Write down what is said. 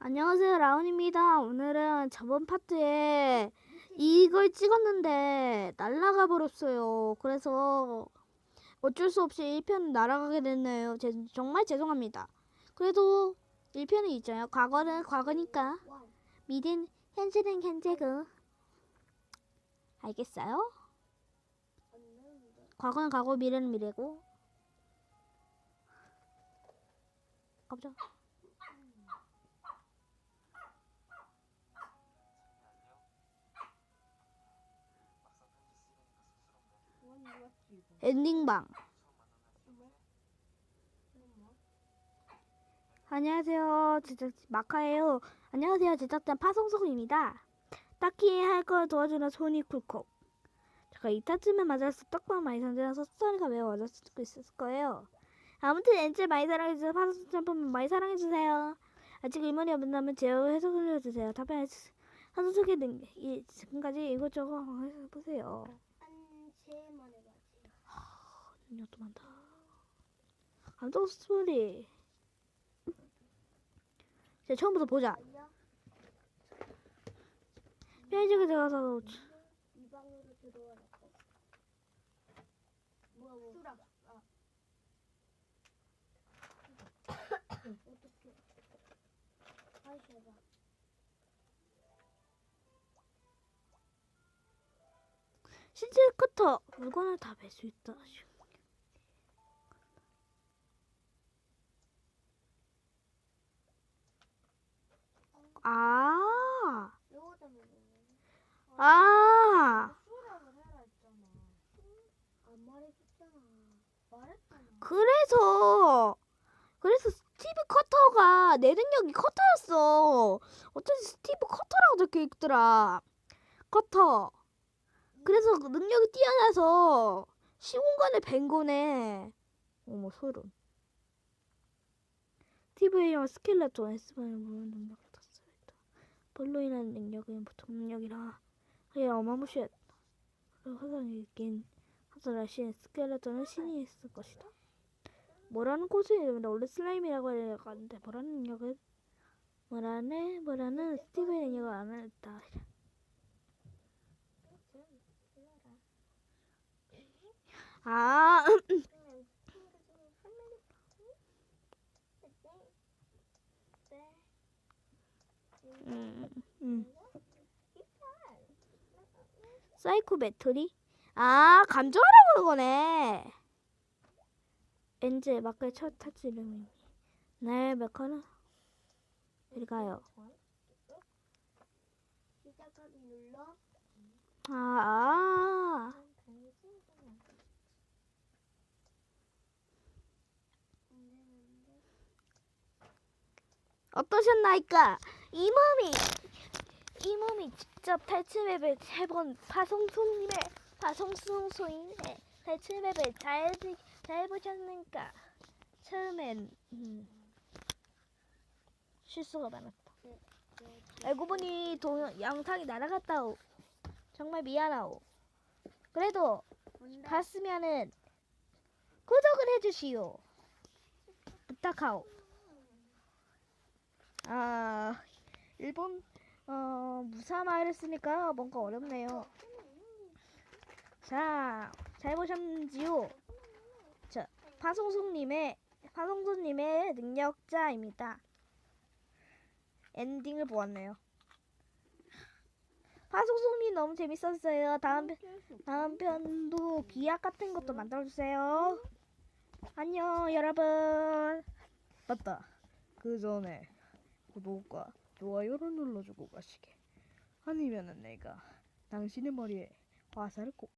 안녕하세요 라온입니다. 오늘은 저번 파트에 이걸 찍었는데 날아가 버렸어요. 그래서 어쩔 수 없이 1편 날아가게 됐네요. 제, 정말 죄송합니다. 그래도 1편은 있잖아요. 과거는 과거니까 미래는 현재는 현재고 알겠어요? 과거는 과거 미래는 미래고 깜짝 엔딩방. 안녕하세요. 제작 마카예요. 안녕하세요. 제작자 파송송입니다. 딱히 할 걸 도와주는 손이 쿨콕 제가 이타쯤에 맞아서 떡밥 많이 상대라서 소리가 매우 어렸을 수도 있을 거예요. 아무튼 엔젤 많이 사랑해주세요. 파송송 점프만 많이 사랑해주세요. 아직 의문이 없다면 제어 해석을 해주세요. 답변 하소 소개 등 이, 지금까지 이것저것 해보세요. 한채만 해봐 지. 이것도 많다. 감동 스토리. 자, 처음부터 보자. 편의점에 들어가서 이 방으로 들어와놨어. 뭐야 뭐? 수락. 아. 어떻게? 다시 해봐. 실제 커터 물건을 다뵐수 있다. 아, 요거 때문에. 아, 수락을 해라 했잖아. 안 말해줬잖아. 말했잖아. 그래서 그래서 스티브 커터가 내 능력이 커터였어. 어쩐지 스티브 커터라고 적혀 있더라. 커터. 그래서 그 능력이 뛰어나서 시공간을 벤 거네. 어머 소름. 스티브의 형 스켈레톤 에스파를 모르는 탔습니다. 인한 능력은 보통 능력이라 그게 어마무시했. 화상이 있긴 하더라 신 스켈레톤은 신이 있을 것이다. 뭐라는 코스입니다. 원래 슬라임이라고 하는데 뭐라는 능력은 뭐라는 뭐라는 스티브의 능력을 안 했다. 아, 음, 음. 사이코 배터리? 아, 감정하라고 그런 거네. 엔젤 마크의 첫 타치 이름이니. 네, 메카는 이리 가요. 아, 아. 어떠셨나이까? 이 몸이 이 몸이 직접 탈출맵을 해본 파송소님의 파송소님의 탈출맵을 잘, 지- 잘 보셨는가? 처음엔 음, 실수가 많았다. 알고 보니 동, 영상이 날아갔다오. 정말 미안하오. 그래도 봤으면은 구독을 해주시오. 부탁하오. 아 일본 어 무사마를 쓰니까 뭔가 어렵네요. 자, 잘 보셨는지요? 자, 파송송님의 파송송님의 능력자입니다. 엔딩을 보았네요. 파송송님 너무 재밌었어요. 다음 편 다음 편도 기약 같은 것도 만들어 주세요. 안녕 여러분. 맞다. 그 전에 구독과 좋아요를 눌러주고 가시게. 아니면은 내가 당신의 머리에 화살을 꼭